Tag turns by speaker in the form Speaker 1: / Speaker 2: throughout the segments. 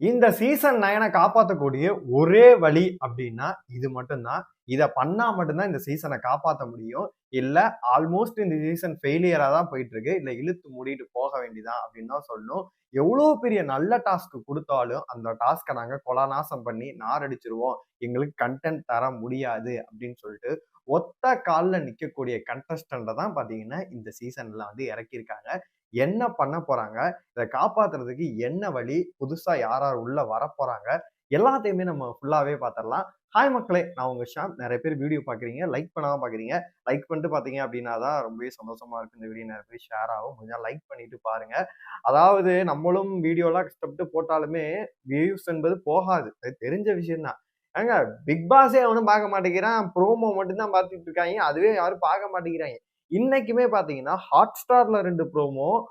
Speaker 1: இந்த சீசன் நயனை காப்பாற்றக்கூடிய ஒரே வழி அப்படின்னா இது மட்டும்தான். இதை பண்ணா மட்டும்தான் இந்த சீசனை காப்பாற்ற முடியும். இல்லை ஆல்மோஸ்ட் இந்த சீசன் ஃபெயிலியராக தான் போயிட்டு இருக்கு இல்லை இழுத்து மூடிட்டு போக வேண்டிதான் அப்படின்னு தான் சொல்லணும். எவ்வளோ பெரிய நல்ல டாஸ்க் கொடுத்தாலும் அந்த டாஸ்க்கை நாங்கள் கொலநாசம் பண்ணி நார் அடிச்சிருவோம் எங்களுக்கு கண்டென்ட் தர முடியாது அப்படின்னு சொல்லிட்டு ஒத்த காலில் நிற்கக்கூடிய கண்டஸ்டண்ட்டை தான் பார்த்தீங்கன்னா இந்த சீசனில் வந்து இறக்கியிருக்காங்க. என்ன பண்ண போறாங்க? இதை காப்பாத்துறதுக்கு என்ன வழி? புதுசா யார் யார் உள்ள வர போறாங்க எல்லாத்தையுமே நம்ம ஃபுல்லாவே பார்த்துடலாம் ஹாய் மக்களே நான் உங்க ஷாம். நிறைய பேர் வீடியோ பாக்குறீங்க. லைக் பண்ணாம பாக்குறீங்க. லைக் பண்ணிட்டு பாத்தீங்க அப்படின்னா தான் ரொம்பவே சந்தோஷமா இருக்கு. இந்த வீடியோ நிறைய பேர் ஷேர் ஆகும். கொஞ்சம் லைக் பண்ணிட்டு பாருங்க. அதாவது நம்மளும் வீடியோலாம் கஷ்டப்பட்டு போட்டாலுமே வியூஸ் என்பது போகாது. தெரிஞ்ச விஷயம் தான். ஏங்க பிக் பாஸே அவனும் பார்க்க மாட்டேங்கிறான். ப்ரோமோ மட்டும்தான் பார்த்துட்டு இருக்காங்க. அதுவே யாரும் பார்க்க மாட்டேங்கிறாங்க. இன்னைக்குமே பார்த்தீங்கன்னா ஹாட் ஸ்டார்ல ரெண்டு ப்ரோமோ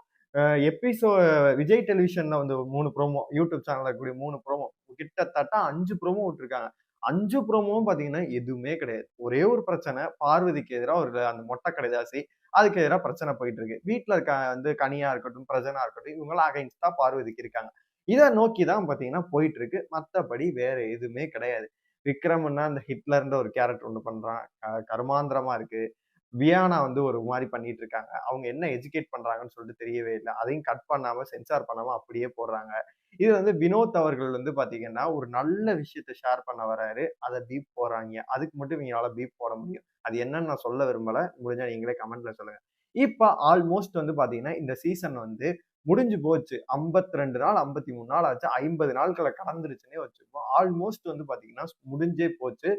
Speaker 1: எபிசோ விஜய் டெலிவிஷன்ல வந்து மூணு ப்ரோமோ யூடியூப் சேனல்ல கூடிய மூணு ப்ரோமோ கிட்டத்தட்ட அஞ்சு ப்ரோமோ விட்டுருக்காங்க. அஞ்சு ப்ரோமோவும் பார்த்தீங்கன்னா எதுவுமே கிடையாது. ஒரே ஒரு பிரச்சனை பார்வதிக்கு எதிராக ஒரு அந்த மொட்டை கடைதாசி அதுக்கு எதிராக பிரச்சனை போயிட்டு இருக்கு வீட்டில் இருக்க வந்து கனியா இருக்கட்டும் பிரஜனா இருக்கட்டும் இவங்களாம் அகைன்ஸ்டா பார்வதிக்கு இருக்காங்க. இதை நோக்கி தான் பார்த்தீங்கன்னா போயிட்டு இருக்கு மற்றபடி வேற எதுவுமே கிடையாது. விக்ரம்னா அந்த ஹிட்லர்ன்ற ஒரு கேரக்டர் ஒன்று பண்றான். க- கருமாந்திரமா இருக்கு. வியானா வந்து ஒரு மாதிரி பண்ணிட்டு இருக்காங்க அவங்க என்ன எஜுகேட் பண்றாங்கன்னு சொல்லிட்டு தெரியவே இல்லை. அதையும் கட் பண்ணாம சென்சார் பண்ணாம அப்படியே போடுறாங்க. இது வந்து வினோத் அவர்கள் வந்து பாத்தீங்கன்னா ஒரு நல்ல விஷயத்த ஷேர் பண்ண வராரு. அதை பீப் போடுறாங்க. அதுக்கு மட்டும் இவங்களால பீப் போட முடியும். அது என்னன்னு நான் சொல்ல விரும்பல. முடிஞ்சா நீங்களே கமெண்ட்ல சொல்லுங்க. இப்ப ஆல்மோஸ்ட் வந்து பாத்தீங்கன்னா இந்த சீசன் வந்து முடிஞ்சு போச்சு. 52 ரெண்டு நாள் ஐம்பத்தி மூணு நாள் ஆச்சு. ஐம்பது நாட்களை கடந்துருச்சுன்னே வச்சுருப்போம் ஆல்மோஸ்ட் வந்து பாத்தீங்கன்னா முடிஞ்சே போச்சு.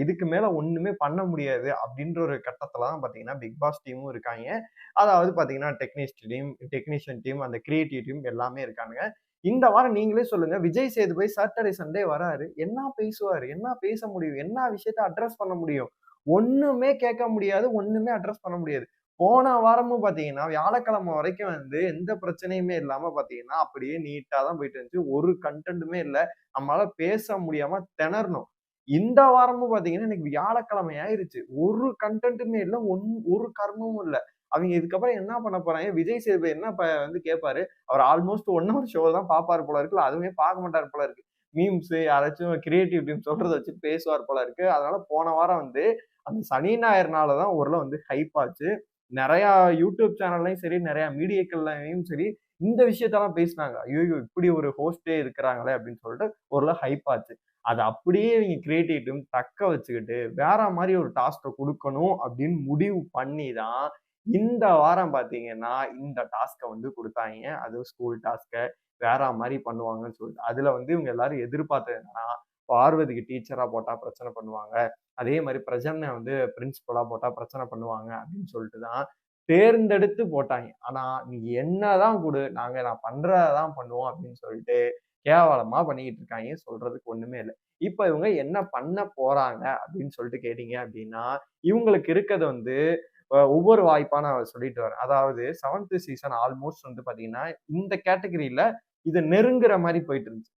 Speaker 1: இதுக்கு மேல ஒண்ணுமே பண்ண முடியாது அப்படின்ற ஒரு கட்டத்துல தான் பாத்தீங்கன்னா பிக் பாஸ் டீமும் இருக்காங்க. அதாவது பாத்தீங்கன்னா டெக்னீஷ் டீம் டெக்னீஷியன் டீம் அந்த கிரியேட்டிவ் டீம் எல்லாமே இருக்கானுங்க. இந்த வாரம் நீங்களே சொல்லுங்க. விஜய் சேதுபதி சாட்டர்டே சண்டே வராரு. என்ன பேசுவாரு? என்ன பேச முடியும்? என்ன விஷயத்த அட்ரஸ் பண்ண முடியும்? ஒண்ணுமே கேட்க முடியாது. ஒண்ணுமே அட்ரஸ் பண்ண முடியாது. போன வாரமும் பாத்தீங்கன்னா வியாழக்கிழமை வரைக்கும் வந்து எந்த பிரச்சனையுமே இல்லாம பாத்தீங்கன்னா அப்படியே நீட்டா தான் போயிட்டு இருந்துச்சு. ஒரு கண்டென்ட்டுமே இல்லை. நம்மளால பேச முடியாம திணறணும். இந்த வாரமும் பாத்தீங்கன்னா இன்னைக்கு வியாழக்கிழமை ஆயிருச்சு. ஒரு கண்டென்ட்டுமே இல்லை ஒன் ஒரு கர்மமும் இல்லை. அவங்க இதுக்கப்புறம் என்ன பண்ண போறாங்க? விஜய் சேதுபதி என்ன ப- வந்து கேட்பாரு அவர் ஆல்மோஸ்ட் ஒன் ஹவர் ஷோ தான் பாப்பாரு போல இருக்குல்ல அதுவுமே பார்க்க மாட்டார் போல இருக்கு. மீம்ஸ் யாராச்சும் கிரியேட்டிவ் டீம் வச்சு பேசுவார் போல இருக்கு. அதனால போன வாரம் வந்து அந்த சனி ஞாயிறுனால தான் ஓரளவு வந்து ஹைப் ஆச்சு. நிறையா யூடியூப் சேனல்லையும் சரி நிறைய மீடியாக்கள்லையும் சரி இந்த விஷயத்தெல்லாம் பேசினாங்க. ஐயோ இப்படி ஒரு ஹோஸ்டே இருக்கிறாங்களே அப்படின்னு சொல்லிட்டு ஓரளவு ஹைப் ஆச்சு. அதை அப்படியே இவங்க கிரியேட்டிவிட்டும் தக்க வச்சுக்கிட்டு வேற மாதிரி ஒரு டாஸ்க்கை கொடுக்கணும் அப்படின்னு முடிவு பண்ணி தான் இந்த வாரம் பார்த்தீங்கன்னா இந்த டாஸ்க்கை வந்து கொடுத்தாங்க. அதுவும் ஸ்கூல் டாஸ்க்கை வேற மாதிரி பண்ணுவாங்கன்னு சொல்லிட்டு. அதுல வந்து இவங்க எல்லாரும் எதிர்பார்த்தது என்னன்னா பார்வதிக்கு டீச்சரா போட்டா பிரச்சனை பண்ணுவாங்க. அதே மாதிரி பிரஜனை வந்து பிரின்சிபலா போட்டா பிரச்சனை பண்ணுவாங்க அப்படின்னு சொல்லிட்டு தான் தேர்ந்தெடுத்து போட்டாங்க. ஆனா நீ என்னதான் கொடு நாங்க நான் பண்றதான் பண்ணுவோம் அப்படின்னு சொல்லிட்டு கேவலமா பண்ணிக்கிட்டு இருக்காங்க. சொல்றதுக்கு ஒண்ணுமே இல்லை. இப்ப இவங்க என்ன பண்ண போறாங்க அப்படின்னு சொல்லிட்டு கேட்டீங்க அப்படின்னா இவங்களுக்கு இருக்கிறது வந்து ஒவ்வொரு வாய்ப்பா நான் சொல்லிட்டு வரேன் அதாவது செவன்த் சீசன் ஆல்மோஸ்ட் வந்து பாத்தீங்கன்னா இந்த கேட்டகரியில இது நெருங்குற மாதிரி போயிட்டு இருந்துச்சு.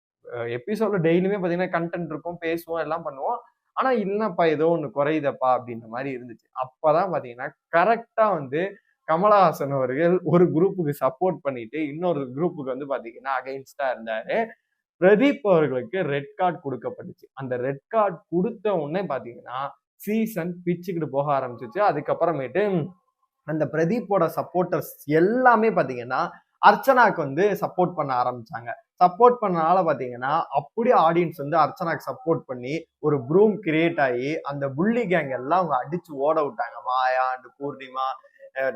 Speaker 1: எபிசோட்ல டெய்லியுமே பாத்தீங்கன்னா கண்டென்ட் இருக்கும் பேசுவோம் எல்லாம் பண்ணுவோம். ஆனா இல்லைப்பா ஏதோ ஒண்ணு குறையுதப்பா அப்படின்ற மாதிரி இருந்துச்சு. அப்பதான் பாத்தீங்கன்னா கரெக்டா வந்து கமலஹாசன் அவர்கள் ஒரு குரூப்புக்கு சப்போர்ட் பண்ணிட்டு இன்னொரு குரூப்புக்கு வந்து பாத்தீங்கன்னா அகைன்ஸ்டா இருந்தாரு. பிரதீப் அவர்களுக்கு ரெட் கார்டு கொடுக்கப்பட்டுச்சு. அந்த ரெட் கார்டு கொடுத்த உடனே பாத்தீங்கன்னா சீசன் பிச்சுக்கிட்டு போக ஆரம்பிச்சிச்சு. அதுக்கப்புறமேட்டு அந்த பிரதீப்போட சப்போர்ட்டர்ஸ் எல்லாமே பாத்தீங்கன்னா அர்ச்சனாக்கு வந்து சப்போர்ட் பண்ண ஆரம்பிச்சாங்க. சப்போர்ட் பண்ணனால பாத்தீங்கன்னா அப்படியே ஆடியன்ஸ் வந்து அர்ச்சனாக்கு சப்போர்ட் பண்ணி ஒரு ப்ரூம் கிரியேட் ஆகி அந்த புள்ளி கேங் எல்லாம் அவங்க அடிச்சு ஓட விட்டாங்க. மாயா அண்ட் பூர்ணிமா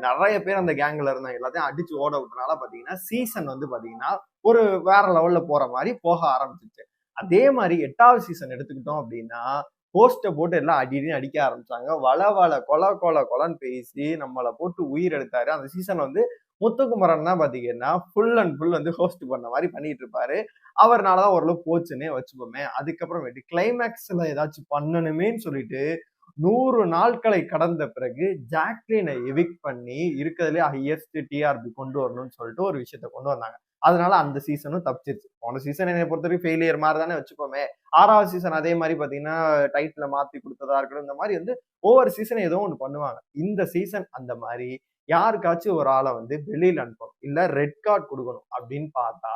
Speaker 1: நிறைய பேர் அந்த கேங்ல இருந்தாங்க. எல்லாத்தையும் அடிச்சு ஓட விட்டனால பாத்தீங்கன்னா சீசன் வந்து பாத்தீங்கன்னா ஒரு வேற லெவல்ல போற மாதிரி போக ஆரம்பிச்சிச்சு. அதே மாதிரி எட்டாவது சீசன் எடுத்துக்கிட்டோம் அப்படின்னா போஸ்ட்டை போட்டு எல்லாம் அடினு அடிக்க ஆரம்பிச்சாங்க. வள வள கொல கொல கொலன்னு பேசி நம்மளை போட்டு உயிர் எடுத்தாரு. அந்த சீசன் வந்து முத்துக்குமரன் தான் பார்த்தீங்கன்னா ஃபுல் அண்ட் ஃபுல் வந்து ஹோஸ்ட் பண்ண மாதிரி பண்ணிட்டு இருப்பாரு. அவர்னாலதான் ஓரளவு போச்சுன்னே வச்சுப்போமே அதுக்கப்புறமேட்டு கிளைமேக்ஸ்ல ஏதாச்சும் பண்ணணுமேன்னு சொல்லிட்டு நூறு நாட்களை கடந்த பிறகு ஜாக்லினை எவிக் பண்ணி இருக்கிறதுலே ஹையஸ்ட் டிஆர்பி கொண்டு வரணும்னு சொல்லிட்டு ஒரு விஷயத்த கொண்டு வந்தாங்க. அதனால அந்த சீசனும் தப்பிச்சிருச்சு. போன சீசன் என்னை பொறுத்த வரைக்கும் ஃபெயிலியர் மாதிரி தானே வச்சுப்போமே ஆறாவது சீசன் அதே மாதிரி பார்த்தீங்கன்னா டைட்டில் மாற்றி கொடுத்ததா இருக்கட்டும் இந்த மாதிரி வந்து ஒவ்வொரு சீசன் ஏதோ ஒன்று பண்ணுவாங்க. இந்த சீசன் அந்த மாதிரி யாருக்காச்சும் ஒரு ஆளை வந்து வெளியில் அனுப்பணும். இல்லை ரெட் கார்டு கொடுக்கணும் அப்படின்னு பார்த்தா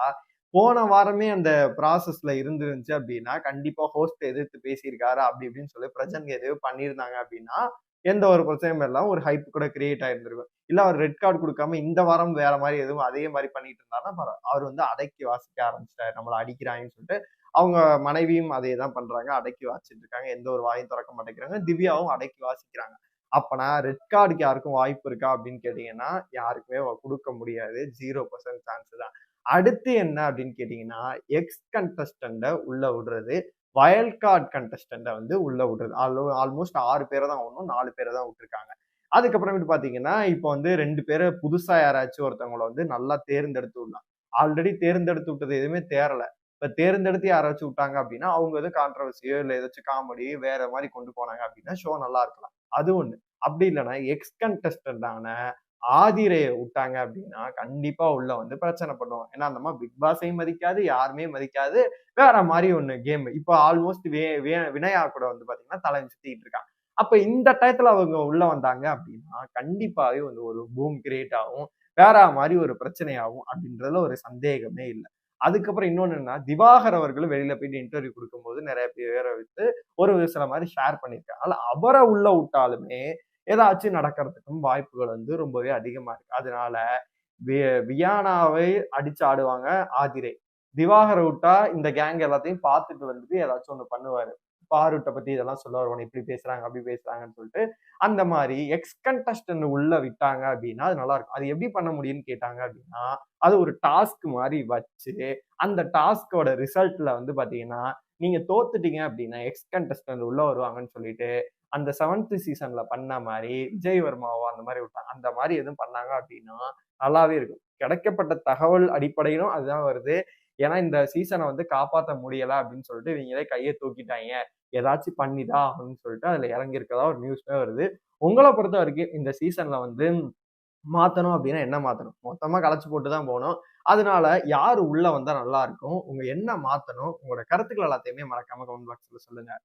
Speaker 1: போன வாரமே அந்த ப்ராசஸ்ல இருந்துருந்துச்சு அப்படின்னா கண்டிப்பா ஹோஸ்ட் எதிர்த்து பேசியிருக்காரு அப்படி இப்படின்னு சொல்லி பிரஜன் எதையோ பண்ணியிருந்தாங்க அப்படின்னா எந்த ஒரு பிரச்சனையும் இல்லாம ஒரு ஹைப் கூட கிரியேட் ஆயிருந்திருக்கும். இல்ல அவர் ரெட் கார்டு கொடுக்காம இந்த வாரம் வேற மாதிரி எதுவும் அதே மாதிரி பண்ணிட்டு இருந்தாருன்னா அவர் வந்து அடக்கி வாசிக்க ஆரம்பிச்சிட்டாரு. நம்மளை அடிக்கிறாங்கன்னு சொல்லிட்டு அவங்க மனைவியும் அதே தான் பண்றாங்க. அடக்கி வாசிட்டு இருக்காங்க. எந்த ஒரு வாயும் திறக்க மாட்டேங்கிறாங்க. திவ்யாவும் அடக்கி வாசிக்கிறாங்க. அப்பனா ரெட் கார்டுக்கு யாருக்கும் வாய்ப்பு இருக்கா அப்படின்னு கேட்டீங்கன்னா யாருக்குமே கொடுக்க முடியாது. ஜீரோ பர்சன்ட் சான்ஸ் தான். அடுத்து என்ன அப்படின்னு கேட்டீங்கன்னா எக்ஸ் கண்டஸ்டண்ட்டை உள்ள விடுறது வயல் கார்டு கண்டஸ்டண்ட்டை வந்து உள்ள விடுறது. ஆல்மோஸ்ட் ஆறு பேரை தான் ஒன்றும் நாலு பேரை தான் விட்டுருக்காங்க. அதுக்கப்புறமேட்டு பார்த்தீங்கன்னா இப்போ வந்து ரெண்டு பேரை புதுசாக யாராச்சும் ஒருத்தவங்களை வந்து நல்லா தேர்ந்தெடுத்து விடலாம். ஆல்ரெடி தேர்ந்தெடுத்து விட்டது எதுவுமே தேரலை இப்போ தேர்ந்தெடுத்து யாராச்சும் விட்டாங்க அப்படின்னா அவங்க எதுவும் கான்ட்ரவர்சியோ இல்லை ஏதாச்சும் காமெடி வேற மாதிரி கொண்டு போனாங்க அப்படின்னா ஷோ நல்லா இருக்கலாம். அது ஒன்று அப்படி இல்லைன்னா எக்ஸ் கண்டஸ்டண்டான ஆதிரையை விட்டாங்க அப்படின்னா கண்டிப்பா உள்ள வந்து பிரச்சனை பண்ணுவோம் ஏன்னா அந்த மாதிரி பிக் பாஸையும் மதிக்காது யாருமே மதிக்காது. வேற மாதிரி ஒன்று கேம் இப்போ ஆல்மோஸ்ட் வே வே- வினயா கூட வந்து பாத்தீங்கன்னா தலை சுத்திட்டு இருக்காங்க. அப்ப இந்த டயத்துல அவங்க உள்ள வந்தாங்க அப்படின்னா கண்டிப்பாவே வந்து ஒரு பூம் கிரியேட் ஆகும். வேற மாதிரி ஒரு பிரச்சனையாகும் அப்படின்றதுல ஒரு சந்தேகமே இல்லை. அதுக்கப்புறம் இன்னொன்று என்னன்னா திவாகர் அவர்கள் வெளியில போயிட்டு இன்டர்வியூ கொடுக்கும்போது நிறைய பேரை வச்சு ஒரு சில மாதிரி ஷேர் பண்ணியிருக்காங்க ஆனால் அவரை உள்ள விட்டாலுமே ஏதாச்சும் நடக்கிறதுக்கும் வாய்ப்புகள் வந்து ரொம்பவே அதிகமா இருக்கு. அதனால வியானாவை அடிச்சு ஆடுவாங்க ஆதிரை. திவாகரை விட்டா இந்த கேங் எல்லாத்தையும் பார்த்துட்டு வந்துட்டு ஏதாச்சும் ஒன்று பண்ணுவாரு. பாருட்டை பத்தி இதெல்லாம் சொல்ல உன்னை இப்படி பேசுறாங்க அப்படி பேசுறாங்கன்னு சொல்லிட்டு அந்த மாதிரி எக்ஸ் கண்டஸ்டன்ட் உள்ள விட்டாங்க அப்படின்னா அது நல்லா இருக்கும். அது எப்படி பண்ண முடியும்னு கேட்டாங்க அப்படின்னா அது ஒரு டாஸ்க் மாதிரி வச்சு அந்த டாஸ்கோட ரிசல்ட்ல வந்து பாத்தீங்கன்னா நீங்க தோத்துட்டீங்க அப்படின்னா எக்ஸ் கண்டஸ்டன்ட் உள்ள வருவாங்கன்னு சொல்லிட்டு அந்த செவன்த் சீசன்ல பண்ண மாதிரி விஜய் வர்மாவோ அந்த மாதிரி விட்டாங்க. அந்த மாதிரி எதுவும் பண்ணாங்க அப்படின்னா நல்லாவே இருக்கும். கிடைக்கப்பட்ட தகவல் அடிப்படையிலும் அதுதான் வருது. ஏன்னா இந்த சீசனை வந்து காப்பாற்ற முடியலை அப்படின்னு சொல்லிட்டு இவங்களே கையை தூக்கிட்டாங்க. ஏதாச்சும் பண்ணிதா அப்படின்னு சொல்லிட்டு அதில் இறங்கியிருக்கதா ஒரு நியூஸ்மே வருது. உங்களை பொறுத்த வரைக்கும் இந்த சீசனில் வந்து மாற்றணும் அப்படின்னா என்ன மாற்றணும் மொத்தமாக களைச்சி போட்டு தான் போகணும். அதனால யார் உள்ளே வந்தால் நல்லா இருக்கும்? என்ன மாற்றணும் உங்களோட கருத்துக்கள் எல்லாத்தையுமே மறக்காம கமெண்ட் பாக்ஸில் சொல்லுங்கள்